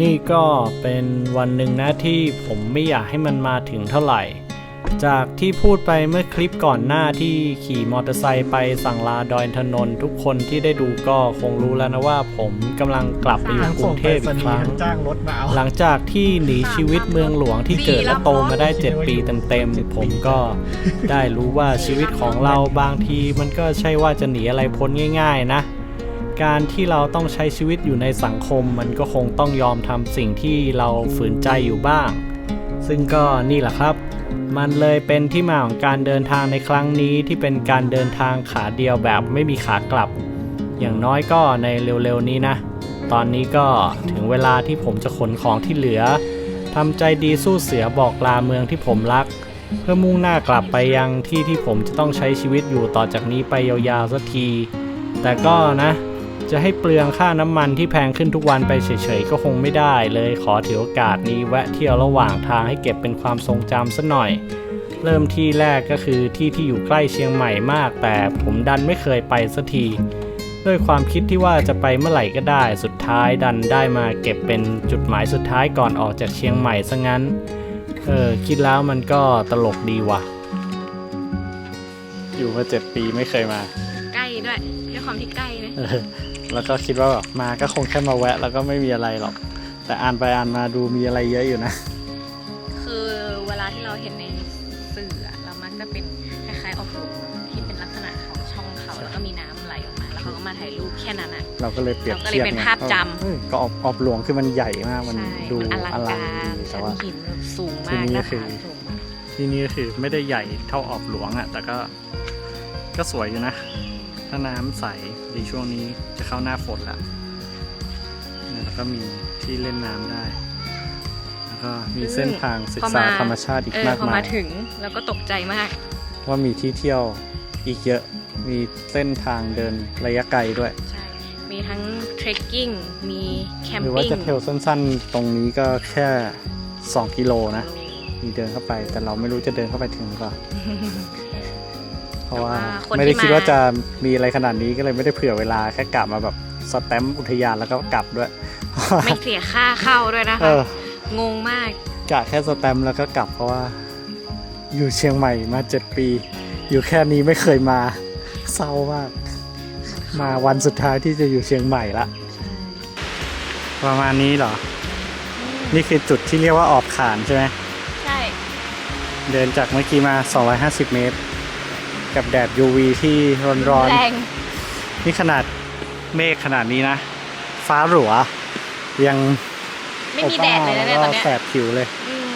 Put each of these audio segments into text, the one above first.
นี่ก็เป็นวันหนึ่งนะที่ผมไม่อยากให้มันมาถึงเท่าไหร่ จากที่พูดไปเมื่อคลิปก่อนหน้าที่ขี่มอเตอร์ไซค์ไปสั่งลาดอยอินทนนท์ทุกคนที่ได้ดูก็คงรู้แล้วนะว่าผมกำลังกลับไปอยู่กรุงเทพอีกครั้ง จ้างรถมาเอาหลังจากที่หนีชีวิตเมืองหลวงที่เกิดและโตมาได้ 7 ปีเต็มๆผมก็ได้รู้ว่าชีวิตของเราบางทีมันก็ใช่ว่าจะหนีอะไรพ้นง่าย ๆ นะ การที่เราต้องใช้ชีวิตอยู่ในสังคม มันก็คงต้องยอมทำสิ่งที่เราฝืนใจอยู่บ้าง ซึ่งก็นี่แหละครับ มันเลยเป็นที่มาของการเดินทางในครั้งนี้ที่เป็นการเดินทางขาเดียวแบบไม่มีขากลับ อย่างน้อยก็ในเร็วๆนี้นะ ตอนนี้ก็ถึงเวลาที่ผมจะขนของที่เหลือทำใจดีสู้เสือบอกลาเมืองที่ผมรัก เพื่อมุ่งหน้ากลับไปยังที่ที่ผมจะต้องใช้ชีวิตอยู่ต่อจากนี้ไปยาวๆสักที แต่ก็นะ จะให้เปลืองค่าน้ำมันที่แพงขึ้นทุกวันไปเฉยๆก็คงไม่ได้เลยขอถือโอกาสนี้แวะเที่ยวระหว่างทางให้เก็บเป็นความทรงจำสัหน่อย เริ่มที่แรกก็คือที่ที่อยู่ใกล้เชียงใหม่มาก แต่ผมดันไม่เคยไปสักทีด้วยความคิดที่ว่าจะไปเมื่อไหร่ก็ได้ สุดท้ายดันได้มาเก็บเป็นจุดหมายสุดท้ายก่อนออกจากเชียงใหม่ซะงั้น เออคิดแล้วมันก็ตลกดีว่ะ อยู่มาเจ็ดปีไม่เคยมา ใกล้ด้วยด้วยความที่ใกล้นะเออ แล้วก็คิดว่าแบบมาก็คงแค่มาแวะ แล้วก็ไม่มีอะไรหรอก แต่อ่านไปอ่านมาดูมีอะไรเยอะอยู่นะ คือเวลาที่เราเห็นในสื่ออะเรามักจะเป็นคล้ายๆออกหลุมที่เป็นลักษณะของช่องเขาแล้วก็มีน้ำไหลออกมา แล้วเขาก็มาถ่ายรูปแค่นั้นอะเราก็เลยเปรียบเราก็เลยเทียบเป็นไงภาพจำ เออก็ออบออบหลวงคือมันใหญ่มากมันใช่ดูมันอลังอลังการดีแต่ชั้นว่า หินแบบสูงที่มากนี่นะคืคะอสูงมากที่นี่ก็คือไม่ได้ใหญ่เท่าออบหลวงอะ่ะ แต่ก็ก็สวยอยู่นะ ถ้าน้ำใสดีช่วงนี้จะเข้าหน้าฝนละเนี่ยแล้วก็มีที่เล่นน้ำได้ แล้วก็มีเส้นทางศึกษาธรรมชาติอีกเออมากพอมามายถึงแล้วก็ตกใจมาก ว่ามีที่เที่ยวอีกเยอะ มีเส้นทางเดินระยะไกลด้วย ใช่ มีทั้งเทรคกิ้ง มีแคมหรือว่าปิ้งจะเทรลสั้นๆ ตรงนี้ก็แค่ 2 กิโลนะ มีเดินเข้าไป แต่เราไม่รู้จะเดินเข้าไปถึงหรือเปล่าเพ ราะว่าแต่ว่าคนไม่ได้ที่คิดมาว่าจะมีอะไรขนาดนี้ก็เลยไม่ได้เผื่อเวลาแค่กลับมาแบบสแตมป์อุทยานแล้วก็กลับด้วย ไม่เสียค่าเข้าด้วยนะเอคะองงมากกะแค่สแตมป์แล้วก็กลับเพราะว่า อยู่เชียงใหม่มาเจ็ดปี อยู่แค่นี้ไม่เคยมาเศร้ามาก มาวันสุดท้ายที่จะอยู่เชียงใหม่ละประมาณนี้เหรอ นี่คือจุดที่เรียกว่าออบขานใช่ไหมใช่ เดินจากเมื่อกี้มา 250 เมตร กับแดด UV ที่ร้อนแรงๆ นี่ขนาดเมฆขนาดนี้นะ ฟ้าหลัว ยังไม่มีแดดเลยนะแล้เนี่วยตก็อนเนี้ยแสบผิวเลยอืม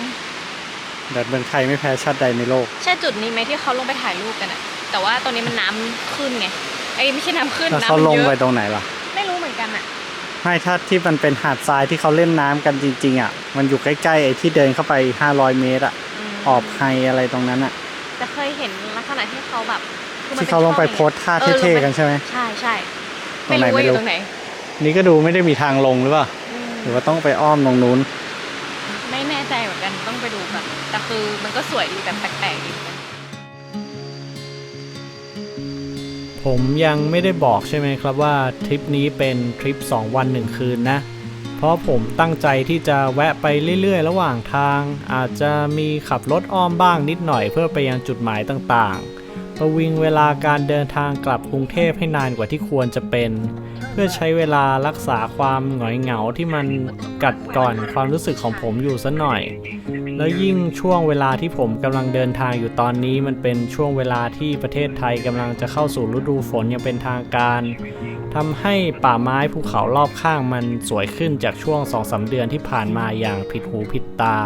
แดดเมืองไทยไม่แพ้ชาติใดในโลก ใช่จุดนี้ไหมที่เขาลงไปถ่ายรูปกันอะแต่ว่าตรงนี้มันน้ำขึ้นไงไอ้ยไม่ใช่น้ำขึ้นแล้วน้ำเขามันลงเยไปอะตรงไหนล่ะ ไม่รู้เหมือนกันอะไม่ถ้าที่มันเป็นหาดทรายที่เขาเล่นน้ำกันจริง ๆ อะ มันอยู่ใกล้ๆไอ้ที่เดินเข้าไป 500 เมตรอะ ม ออบไฮอะไรตรงนั้นอะ แต่เคยเห็นลักษณะที่เขาแบบคือมันที่เขาลงไปโพสท่าออเท่ลงๆไปกันใช่ไหมใช่ใช่ตรงไหนไม่รู้ว่าอยู่ไม่รู้ตรงไหนนี่ก็ดูไม่ได้มีทางลงหรือเปล่าอืมหรือว่าต้องไปอ้อมตรงนู้น ไม่แน่ใจเหมือนกันต้องไปดูกันแต่คือมันก็สวยดีแบบแปลกๆดีเหมือนกัน ผมยังไม่ได้บอกใช่ไหมครับว่าทริปนี้เป็นทริป 2 วัน 1 คืนนะ เพราะผมตั้งใจที่จะแวะไปเรื่อยๆ ระหว่างทาง อาจจะมีขับรถอ้อมบ้างนิดหน่อยเพื่อไปยังจุดหมายต่างๆ ประวิงเวลาการเดินทางกลับกรุงเทพให้นานกว่าที่ควรจะเป็น พื่อใช้เวลารักษาความหงอยเหงาที่มันกัดก่อนความรู้สึกของผมอยู่สัหน่อย แล้วยิ่งช่วงเวลาที่ผมกำลังเดินทางอยู่ตอนนี้ มันเป็นช่วงเวลาที่ประเทศไทยกำลังจะเข้าสู่ฤดูฝนอย่างเป็นทางการทำให้ป่าไม้ภูเขารอบข้างมันสวยขึ้นจากช่วง2องสาเดือนที่ผ่านมาอย่างผิดหูผิดตา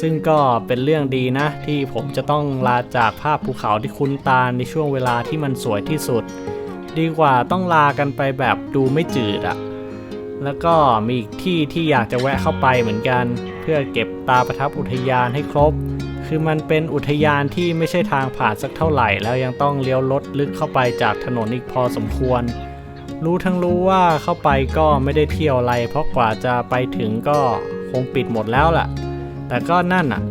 ซึ่งก็เป็นเรื่องดีนะ ที่ผมจะต้องลาจากภาพภูเขาที่คุ้นตาในช่วงเวลาที่มันสวยที่สุด ดีกว่าต้องลากันไปแบบดูไม่จืดอะแล้วก็มีอีกที่ที่อยากจะแวะเข้าไปเหมือนกัน เพื่อเก็บตาประทับอุทยานให้ครบ คือมันเป็นอุทยานที่ไม่ใช่ทางผ่านสักเท่าไหร่ แล้วยังต้องเลี้ยวรถลึกเข้าไปจากถนนอีกพอสมควร รู้ทั้งรู้ว่าเข้าไปก็ไม่ได้เที่ยวอะไร เพราะกว่าจะไปถึงก็คงปิดหมดแล้วล่ะ แต่ก็นั่นอะ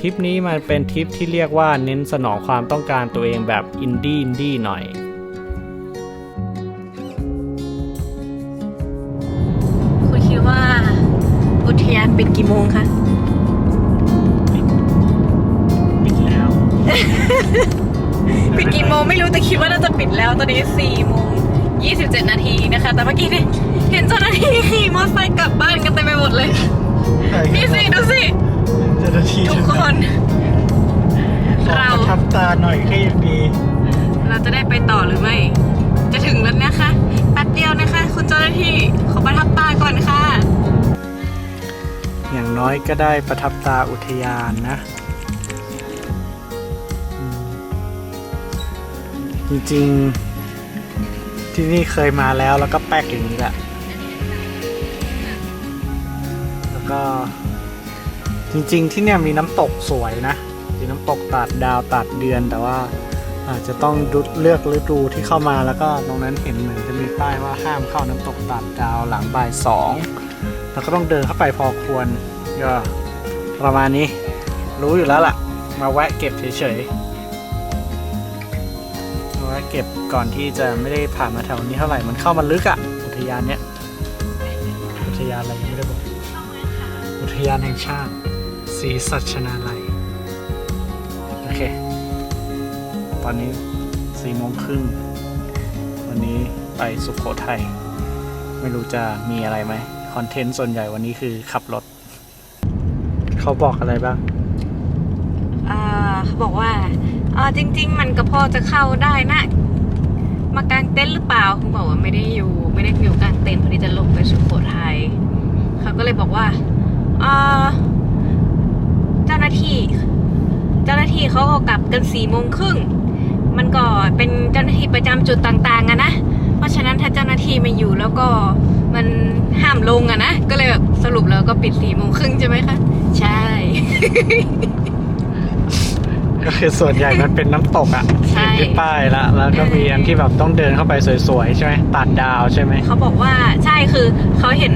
ทริปนี้มันเป็นทริปที่เรียกว่าเน้นสนองความต้องการตัวเองแบบอินดี้อินดี้หน่อย ปิดกี่โมงคะ ปิดแล้ว ปิดกี่โมงไม่รู้แต่คิดว่าน่าจะปิดแล้วตอนนี้4โมง27 นาทีนะคะ แต่เมื่อกี้เนี่ยเห็นเจ้าหน้าที่ขี่มอเตอร์ไซค์กลับบ้านกันเต็มไปหมดเลยนี่สิดูสิเจ้าหน้าที่ทุกคน เราทับตาหน่อยก็ยังดี เราจะได้ไปต่อหรือไม่ จะถึงแล้วนะคะแป๊บเดียวนะคะ คุณเจ้าหน้าที่ขอประทับตาก่อนค่ะ อย่างน้อยก็ได้ประทับตาอุทยานนะ จริงๆ ที่นี่เคยมาแล้วแล้วก็แป๊กอย่างนี้แหละ แล้วก็จริงๆที่เนี่ยมีน้ำตกสวยนะ มีน้ำตกตัดดาวตัดเดือนแต่ว่าอาจจะต้องดุเลือกฤดูที่เข้ามาแล้วก็ตรงนั้นเห็นเหมือนจะมีป้ายว่าห้ามเข้าน้ำตกตัดดาวหลังบ่ายสอง แล้วก็ต้องเดินเข้าไปพอควรก็ประมาณนี้รู้อยู่แล้วล่ะ มาแวะเก็บเฉยๆมาแวะเก็บก่อนที่จะไม่ได้ผ่านมาแถวนี้เท่าไหร่มันเข้ามาลึกอะอุทยานเนี้ยอุทยานอะไรยังไม่ได้บอก อุทยานแห่งชาติศรีสัชนาลัยโอเค ตอนนี้สี่โมงครึ่งวันนี้ไปสุขโขทัยไม่รู้จะมีอะไรไหม คอนเทนต์ส่วนใหญ่วันนี้คือขับรถ เขาบอกอะไรบ้าง อ่าเขาบอกว่าอ่าจริง ๆ มันก็พอจะเข้าได้นะ มากางเต็นท์หรือเปล่าคุณบอกว่าไม่ได้อยู่ ไม่ได้อยู่กางเต็นท์พอดีจะลงไปสุโขทัยเขาก็เลยบอกว่าอ่าเจ้าหน้าที่เจ้าหน้าที่เขาก็กลับกันสี่โมงครึ่งมันก็เป็นเจ้าหน้าที่ประจำจุดต่างๆอะนะ เพราะฉะนั้นถ้าเจ้าหน้าที่ไม่อยู่แล้วก็ มันห้ามลงอะนะ ก็เลยแบบสรุปแล้วก็ปิดสี่โมงครึ่งใช่ไหมคะ ใช่ ก็คือส่วนใหญ่มันเป็นน้ำตกอะใช่ เห็นที่ป้ายละแล้วก็มีอันที่แบบต้องเดินเข้าไปสวยๆ ใช่ไหมตัดดาวใช่ไหม เขาบอกว่าใช่คือเขาเห็น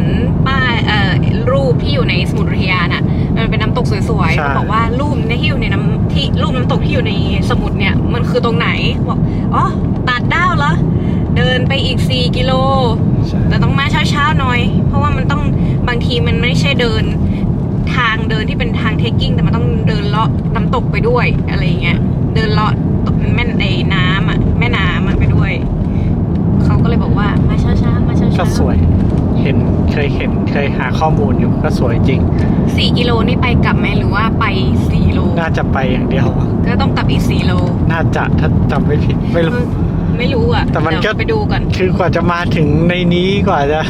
ป้ายเอ่อรูปที่อยู่ในสมุดอุทยานอะมันเป็นน้ำตกสวยๆเขาบอกว่ารูปเนี่ยที่อยู่ในน้ำที่รูปน้ำตกที่อยู่ในสมุดเนี่ยมันคือตรงไหนบอกอ๋อตัดดาวเหรอเดินไปอีก 4 กิโลใช่ แต่ต้องมาเช้าๆหน่อย เพราะว่ามันต้องบางทีมันไม่ใช่เดินทางเดินที่เป็นทางเทคกิ้งแต่มันต้องเดินเลาะน้ำตกไปด้วยอะไรอย่างเงี้ยเดินเลาะแม่ไอ้น้ำอะแม่น้ำมันไปด้วย เขาก็เลยบอกว่ามาเช้าๆมาเช้าๆก็สวยเห็นเคยเห็นเคยหาข้อมูลอยู่ก็สวยจริงสี่กิโลนี่ไปกลับไหมหรือว่าไปสี่โล น่าจะไปอย่างเดียวอะก็ต้องกลับอีกสี่โล น่าจะถ้าจำไม่ผิดไม่รู้ ไม่รู้อะแต่มันก็ เดี๋ยวไปดูก่อนคือกว่าจะมาถึงในนี้กว่าจะ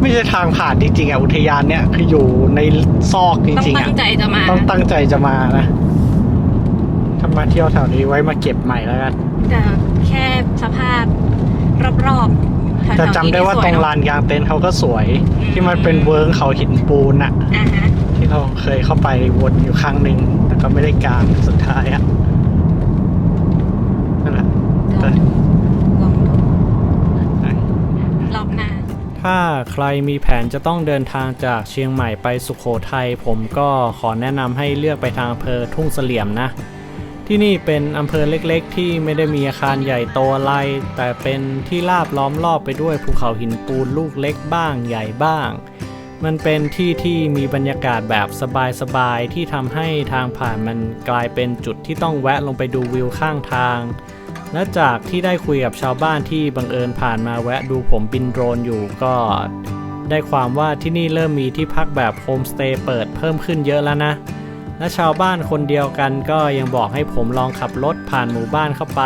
ไม่ใช่ทางผ่านจริงๆอะอุทยานเนี่ยคืออยู่ในซอกจต้องริงๆตั้อะงใจจะมาต้องตั้งใจจะมานะถ้ามาเที่ยวแถวนี้ไว้มาเก็บใหม่แล้วกันแต่แค่สภาพรอบๆแถวๆแต่จำได้ว่าตรงนี้สยเนอะลานกลางเต็นท์เขาก็สวยอืมที่มันเป็นเวิร์งเขาหินปูนอะ อ่าฮะที่เราเคยเข้าไปวนอยู่ครั้งหนึ่งแต่ก็ไม่ได้กลางสุดท้ายอะนั่นแหละแต่ ลองดูรอบหน้า ถ้าใครมีแผนจะต้องเดินทางจากเชียงใหม่ไปสุขโขทัยผมก็ขอแนะนำให้เลือกไปทางอำเภอทุ่งเสลี่ยมนะ ที่นี่เป็นอำเภอเล็กๆ ที่ไม่ได้มีอาคารใหญ่โตอะไร แต่เป็นที่ราบล้อมรอบไปด้วยภูเขาหินปูนลูกเล็กบ้างใหญ่บ้าง มันเป็นที่ที่มีบรรยากาศแบบสบายๆที่ทำให้ทางผ่านมันกลายเป็นจุดที่ต้องแวะลงไปดูวิวข้างทาง และจากที่ได้คุยกับชาวบ้านที่บังเอิญผ่านมาแวะดูผมบินโดรนอยู่ก็ได้ความว่าที่นี่เริ่มมีที่พักแบบโฮมสเตย์เปิดเพิ่มขึ้นเยอะแล้วนะ และชาวบ้านคนเดียวกันก็ยังบอกให้ผมลองขับรถผ่านหมู่บ้านเข้าไป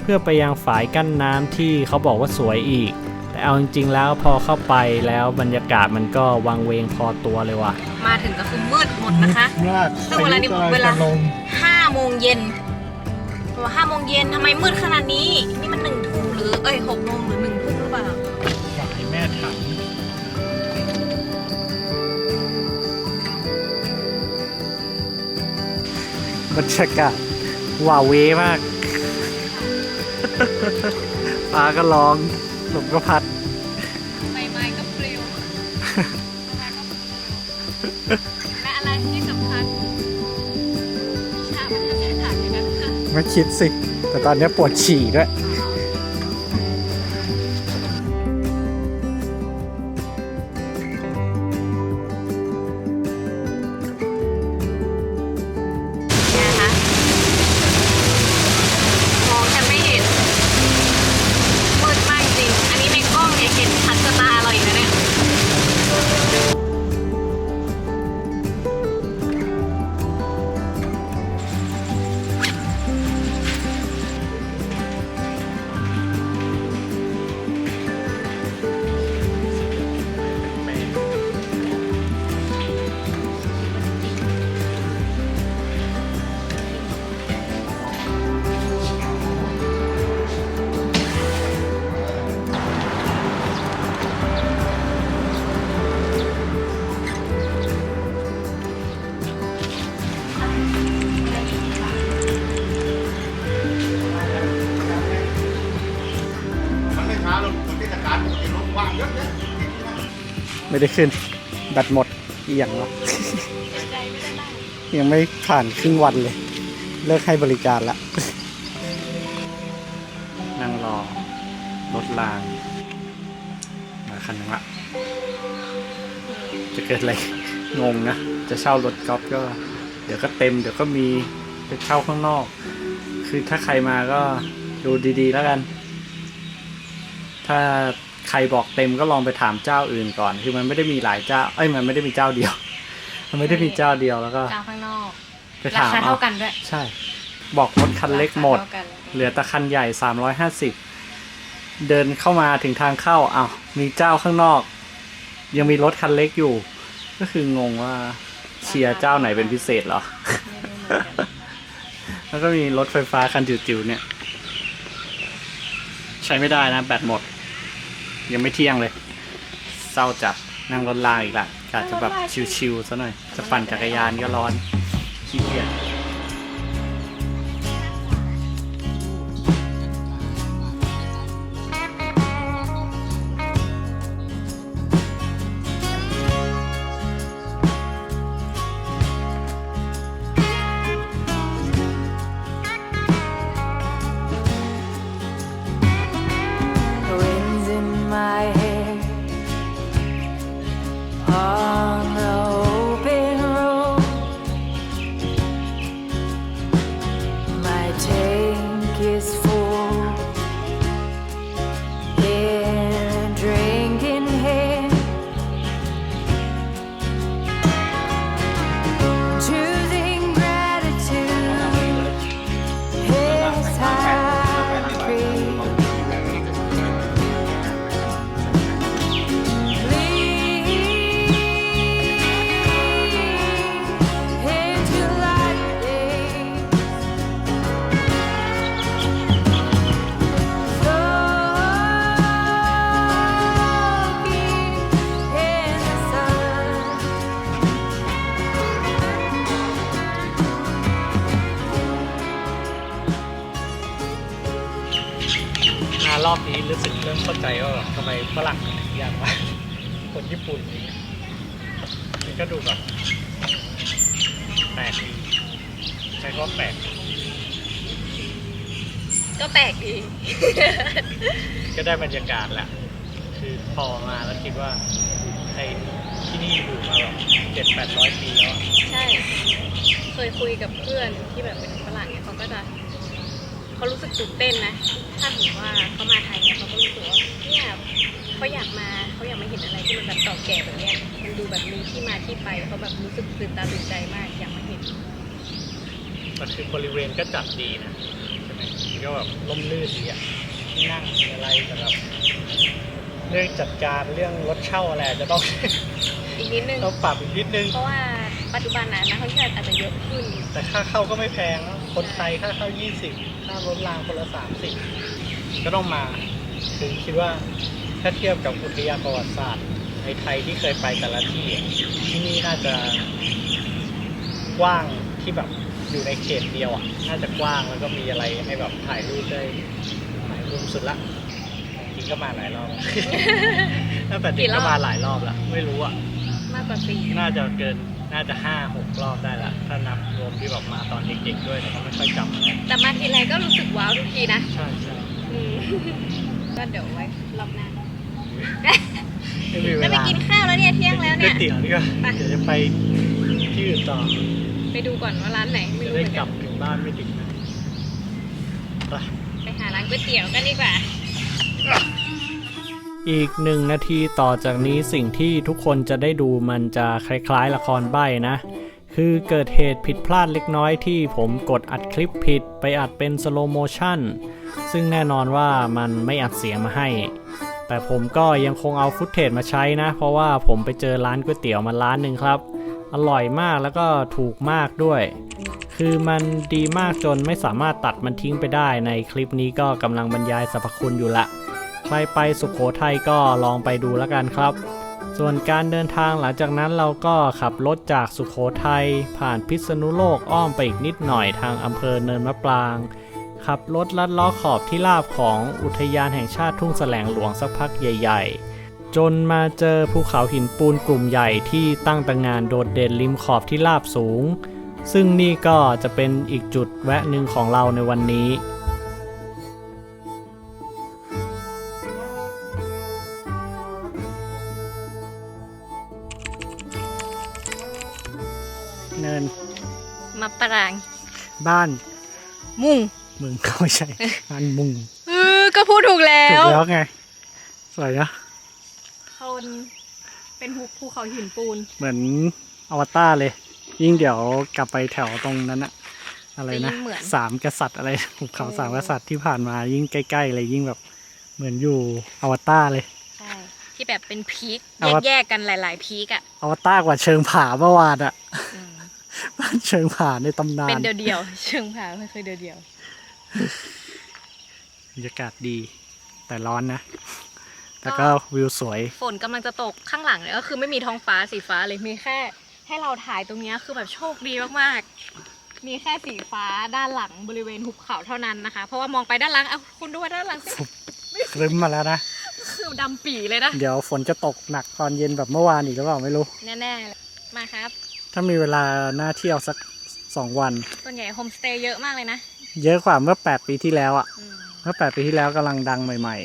เพื่อไปยังฝายกั้นน้ำที่เขาบอกว่าสวยอีก แต่เอาจริงๆแล้วพอเข้าไปแล้วบรรยากาศมันก็วังเวงพอตัวเลยว่ะ มาถึงก็คือมืดหมดนะคะมากซึ่งเวลานี้เวลาห้าโมงเย็นว่า ห้าโมงเย็นทำไมมืดขนาดนี้ นี่มันหนึ่งทุ่มหรือเอ้ยหกโมงหรือหนึ่งทุ่มหรือเปล่าฝายแม่ถังบรรยากาศว้าเวมากฟ้าก็ร้องลมก็พัด คิดสิ แต่ตอนนี้ปวดฉี่ด้วย ลงทุนเทลื่อะแยไม่ได้ขึ้น แบตหมดเอียงแล้ยังไม่ผ่านครึ่งวันเลย เลิกให้บริการละนั่งรอ รถราง มาคันนึงละจะเกิดอะไรงงนะ จะเช่ารถกอล์ฟก็ เดี๋ยวก็เต็ม เดี๋ยวก็มีจะเช่าข้างนอก คือถ้าใครมาก็ดูดีๆแล้วกัน ถ้าใครบอกเต็มก็ลองไปถามเจ้าอื่นก่อน คือมันไม่ได้มีหลายเจ้า เอ้ยมันไม่ได้มีเจ้าเดียว มันไม่ได้มีเจ้าเดียวแล้วก็กลางข้างนอกไปราถามคาเอาเท่ากันด้วยใช่ บอกรถคันเล็กหมด ราคาท่ากันเหลือแต่คันใหญ่350เดินเข้ามาถึงทางเข้าอ้าวมีเจ้าข้างนอก ยังมีรถคันเล็กอยู่ ก็คืองงว่าเชียร์เจ้าไหนเป็นพิเศษเหรอ ไม่รู้เหมือนกันแล้วก็มีรถไฟฟ้าคันจิ๋วๆเนี่ย ใช้ไม่ได้นะ แบตหมด ยังไม่เที่ยงเลย เศร้าจัดนั่งรถลางอีกละกะจะแบบชิวๆซะหน่อย จะปั่นจักรยานก็ร้อนขี้เกียจ รู้สึกเริ่มเข้าใจว่าแบบทำไมฝรั่งถึงอยากมาคนญี่ปุ่นอย่างเงี้ยมันก็ดูแบบแปลกดีใช้คำว่าแปลกก็แปลกดี ก็ได้บรรยากาศแหละคือพอมาแล้วคิดว่าไอ้ที่นี่อยู่มาแบบเจ็ดแปดร้อยปีแล้วอะ ใช่ เคยคุยกับเพื่อนที่แบบเป็นฝรั่งเนี่ยเขาก็จะ เขารู้สึกตื่นเต้นนะ ถ้าถือว่าเขามาไทยเนี่ยเขาก็รู้สึกว่าเนี่ยเขาอยากมาเขาอยากมาเห็นอะไรที่มันแบบเก่าแก่แบบเนี้ยมันดูแบบมีที่มาที่ไปเขาแบบรู้สึกตื่นตาตื่นใจมากอยากมาเห็นมันคือบริเวณก็จัดดีนะใช่ไหมมันก็แบบร่มรื่นดีอะที่นั่งมีอะไรแต่แบบเรื่องจัดการเรื่องรถเช่าอะไรอาจจะต้องอีกนิดนึงต้องปรับอีกนิดนึงเพราะว่าปัจจุบันนะนักท่องเที่ยวอาจจะเยอะขึ้น แต่ค่าเข้าก็ไม่แพงนะ คนไทยค่าเข้า 20 ค่ารถรางคนละ 30 ก็ต้องมาคือคิดว่าถ้าเทียบกับอุทยานประวัติศาสตร์ในไทยที่เคยไปแต่ละที่อะที่นี่น่าจะกว้างที่แบบอยู่ในเขตเดียวอะ น่าจะกว้างแล้วก็มีอะไรให้แบบถ่ายรูปได้หลายมุมสุดละจริงก็มาหลายรอบ ตั้งแต่เด็กกี่รก็อบมาหลายรอบแล้วไม่รู้อะ มากกว่าสี่น่าจะเกินน่าจะห้าหกรอบได้ละถ้านับรวมที่แบบมาตอนเด็กๆด้วยแต่ก็ไม่ค่อยจำอะไรแต่มาทีไรก็รู้สึกว้าวทุกทีนะใช่ใช่อืมก็เดี๋ยวไว้รอบหน้าไม่มีเวจะไปลากินข้าวแล้วเนี่ยเที่ยงแล้วก๋เนี่วยยเตี๋ยวดีกว่าไปเดี๋ยวจะไปที่อื่นต่อไปดูก่อนว่าร้านไหนไม่จะรู้ได้เหมือนกกัลันบถึงบ้านไม่ดึกนะไปไปหาร้านก๋วยเตี๋ยวกันดีกว่า อีกหนึ่งนาทีต่อจากนี้สิ่งที่ทุกคนจะได้ดูมันจะคล้ายๆละครใบ้นะ คือเกิดเหตุผิดพลาดเล็กน้อยที่ผมกดอัดคลิปผิดไปอัดเป็นสโลโมชั่นซึ่งแน่นอนว่ามันไม่อัดเสียงมาให้ แต่ผมก็ยังคงเอาฟุตเทจมาใช้นะ เพราะว่าผมไปเจอร้านก๋วยเตี๋ยวมาร้านหนึ่งครับ อร่อยมากแล้วก็ถูกมากด้วย คือมันดีมากจนไม่สามารถตัดมันทิ้งไปได้ในคลิปนี้ก็กำลังบรรยายสรรพคุณอยู่ละ ใครไปสุขโขทัยก็ลองไปดูแล้วกันครับ ส่วนการเดินทางหลังจากนั้นเราก็ขับรถจากสุขโขทัยผ่านพิษณุโลกอ้อมไปอีกนิดหน่อยทางอำเภอเนินมะปรางขับรถลัดล้อขอบที่ราบของอุทยานแห่งชาติทุ่งแสลงหลวงสักพักใหญ่ ๆ จนมาเจอภูเขาหินปูนกลุ่มใหญ่ที่ตั้งตระงานโดดเด่นริมขอบที่ราบสูง ซึ่งนี่ก็จะเป็นอีกจุดแวะหนึ่งของเราในวันนี้ เนินมาปราง บ้านมุ่งมึงก็ไม่ใช่บ้านมุงเออก็พูดถูกแล้ถูวกแล้วไง สวยนะคนเป็นหุบภูเขาหินปูนเหมือนอวตารเลย ยิ่งเดี๋ยวกลับไปแถวตรงนั้นอะอะไรนะจะยิ่งเหมือน สามกษัตริย์อะไรหุบเขาเออสามกษัตริย์ที่ผ่านมายิ่งใกล้ๆเลยยิ่งแบบเหมือนอยู่อวตารเลย ใช่ที่แบบเป็นพีคเอาวะ แยกๆกันหลาย ๆ พีคอะอวตารกว่าเชิงผาเมื่อวานอะอืมบ้าน เชิงผาในตำนาเป็นนเดียวๆ เชิงผาไม่เคยเดียวบรรยากาศดี แต่ร้อนนะ แต่ก็วิวสวยๆฝนกำลังจะตกข้างหลังเนี่ยก็คือไม่มีท้องฟ้าสีฟ้าเลยมีแค่ ให้เราถ่ายตรงเนี้ยคือแบบโชคดีมากๆ มีแค่สีฟ้าด้านหลังบริเวณหุบเขาเท่านั้นนะคะ เพราะว่ามองไปด้านหลังเอาคุณดูว่าด้านหลังสิครึ้มมาแล้วนะคือดำปีเลยนะ เดี๋ยวฝนจะตกหนักตอนเย็นแบบเมื่อวานอีกหรือเปล่าไม่รู้ แน่ๆเลยมาครับ ถ้ามีเวลาน่าเที่ยวสักสองวัน ส่วนใหญ่โฮมสเตย์เยอะมากเลยนะ เยอะกว่าเมื่อ8ปีที่แล้วอะอืมเมื่อ8ปีที่แล้วกำลังดังใหม่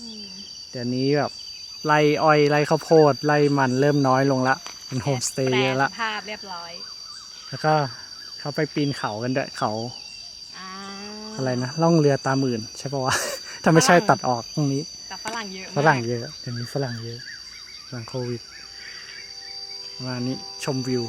อืมๆ เดี๋ยวนี้แบบไล่อ้อยไล่ข้าวโพดไล่มันเริ่มน้อยลงละเป็นโฮมสเตย์เยอะละ แปรสภาพเรียบร้อยแล้วก็เขาไปปีนเขากันด้วยเขาอ่าอะไรนะล่องเรือตามหมื่น ใช่ปะวะ ถ้าไม่ใช่ฝรั่งตัดออกตรงนี้ แต่ฝรั่งเยอะมากฝรั่งเยอะเดี๋ยวนี้ฝรั่งเยอะหลังโควิดประมาณนี้ชมวิว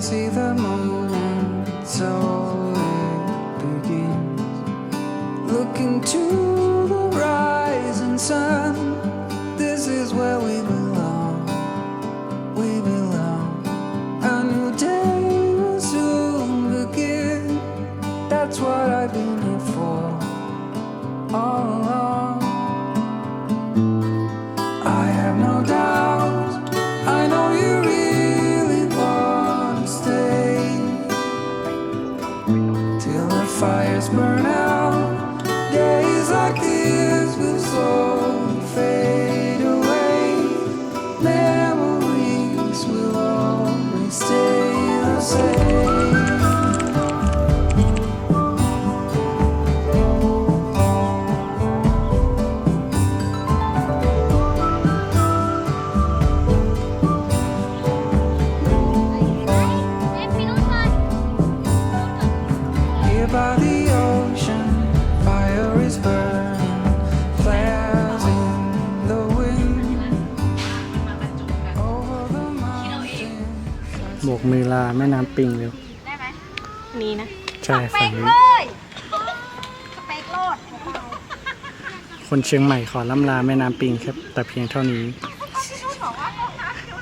I see the moment so it begins. Looking to the rising sun, the คนเชียงใหม่ขอล่ำลาแม่น้ำปิงครับ แต่เพียงเท่านี้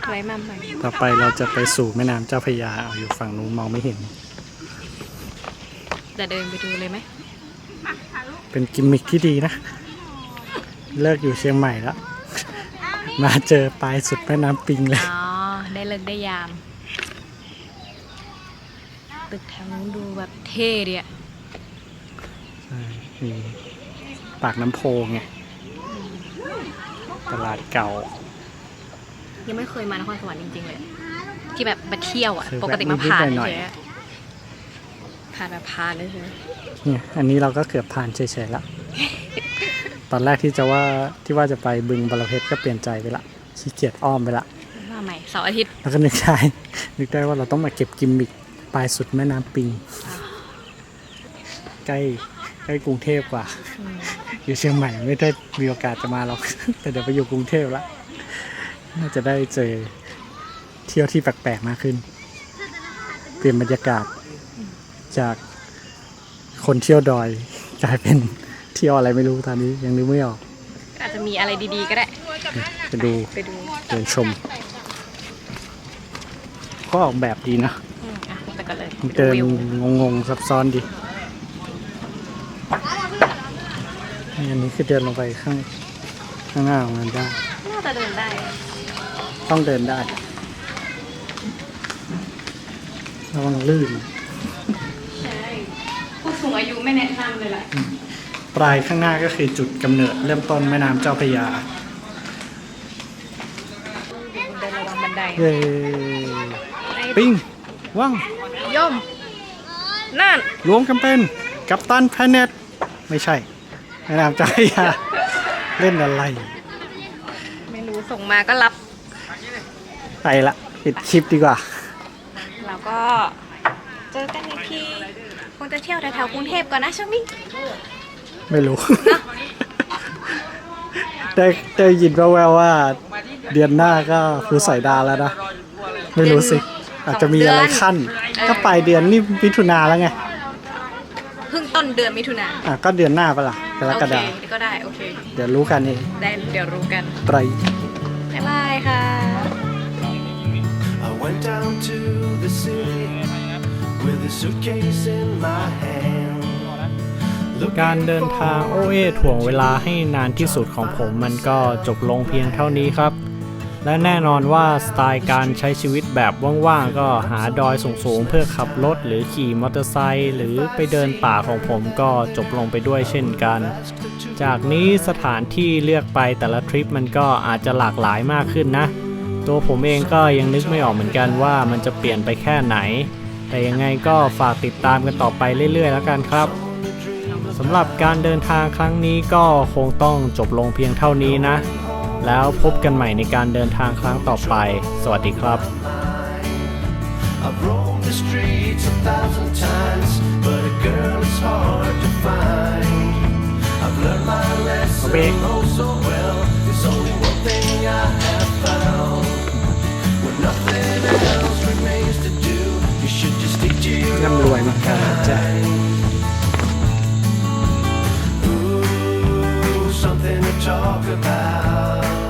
ไว้มาใหม่ ต่อไปเราจะไปสู่แม่น้ำเจ้าพระยาเอาอยู่ฝั่งนู้นมองไม่เห็น จะเดินไปดูเลยไหม เป็นกิมมิคที่ดีนะ เลิกอยู่เชียงใหม่แล้ว มาเจอปลายสุดแม่น้ำปิงเลย อ๋อ ได้เลิกได้ยาม ตึกแถวนู้นดูแบบเท่ดีอะ ใช่มี ปากน้ำโพไงตลาดเก่า ยังไม่เคยมานครสวรรค์จริงๆเลย ที่แบบมาเที่ยวอะเคยแวะปกติมาผ่านนิดๆหน่อย เฉยๆอะผ่านแบบผ่านเลยใช่ไหมเนี่ยอันนี้เราก็เกือบผ่านเฉยๆละ ตอนแรกที่จะว่าที่ว่าจะไปบึงบรเพชรก็เปลี่ยนใจไปละขี้เกียจอ้อมไปละมาใหม่เสาร์อาทิตย์แล้วก็นึกได้ นึกได้ว่าเราต้องมาเก็บกิมมิคปลายสุดแม่น้ำปิง ใกล้ใกล้กรุงเทพกว่า อืม อยู่เชียงใหม่ไม่ได้มีโอกาสจะมาหรอก แต่เดี๋ยวไปอยู่กรุงเทพละน่าจะได้เจอเที่ยวที่แปลกๆมากขึ้น เปลี่ยนบรรยากาศจากคนเที่ยวดอยกลายเป็นเที่ยวอะไรไม่รู้ตอนนี้ยังนึกไม่ออกอาจจะมีอะไรดีๆก็ได้ไปดูไปดูเดินชม ก็ออกแบบดีนะอืมอะไปกันเลยเดินวิวงงๆซับซ้อนดี นี่อันนี้คือเดินลงไปข้างข้างหน้าของมันได้ น่าจะเดินได้ ต้องเดินได้ ระวังลื่น ใช่ผู้สูงอายุไม่แนะนำเลยแหละปลายข้างหน้าก็คือจุดกำเนิดเริ่มต้นแม่น้ำเจ้าพระยา เดินระวังบันไดเย้ปิ้งว่างย่อมนั่นรวมกันเป็นกัปตันแพนเน็ตไม่ใช่ แม่น้ำเจ้าพระยาเล่นอะไร ไม่รู้ส่งมาก็รับ ไปละปิดคลิปดีกว่า แล้วก็เจอกันอีกทีคงจะเที่ยวแถวๆกรุงเทพก่อนนะช่วงนี้ไม่รู้ ได้ได้ยินแววๆว่า เดือนหน้าก็คือสอยดาวแล้วนะ ไม่รู้สิ อาจจะมีอะไรขั้น ก็ปลายเดือนนี่มิถุนาแล้วไง เพิ่งต้นเดือนมิถุนาอะก็เดือนหน้าปะล่ะกรโอกเคฎาคมก็ได้ โอเค เดี๋ยวรู้กันเองได้เดี๋ยวรู้กัน ไตร บ๊ายบายค่ะ I went down to the city with a suitcase in my hand. การเดินทางโอเอถ่วงเวลาให้นานที่สุดของผมมันก็จบลงเพียงเท่านี้ครับ และแน่นอนว่าสไตล์การใช้ชีวิตแบบว่างๆก็หาดอยสูงๆ เพื่อขับรถหรือขี่มอเตอร์ไซค์หรือไปเดินป่าของผมก็จบลงไปด้วยเช่นกัน จากนี้สถานที่เลือกไปแต่ละทริปมันก็อาจจะหลากหลายมากขึ้นนะ ตัวผมเองก็ยังนึกไม่ออกเหมือนกันว่ามันจะเปลี่ยนไปแค่ไหน แต่ยังไงก็ฝากติดตามกันต่อไปเรื่อยๆ แล้วกันครับสำหรับการเดินทางครั้งนี้ก็คงต้องจบลงเพียงเท่านี้นะ แล้วพบกันใหม่ในการเดินทางครั้งต่อไป สวัสดีครับ I've roamed the streets a thousand times, but a girl is hard to find. I've learned my lesson Okay. oh so well. There's only one thing I have found. When nothing else remains to do, you should just stick to your ร่ something to talk about.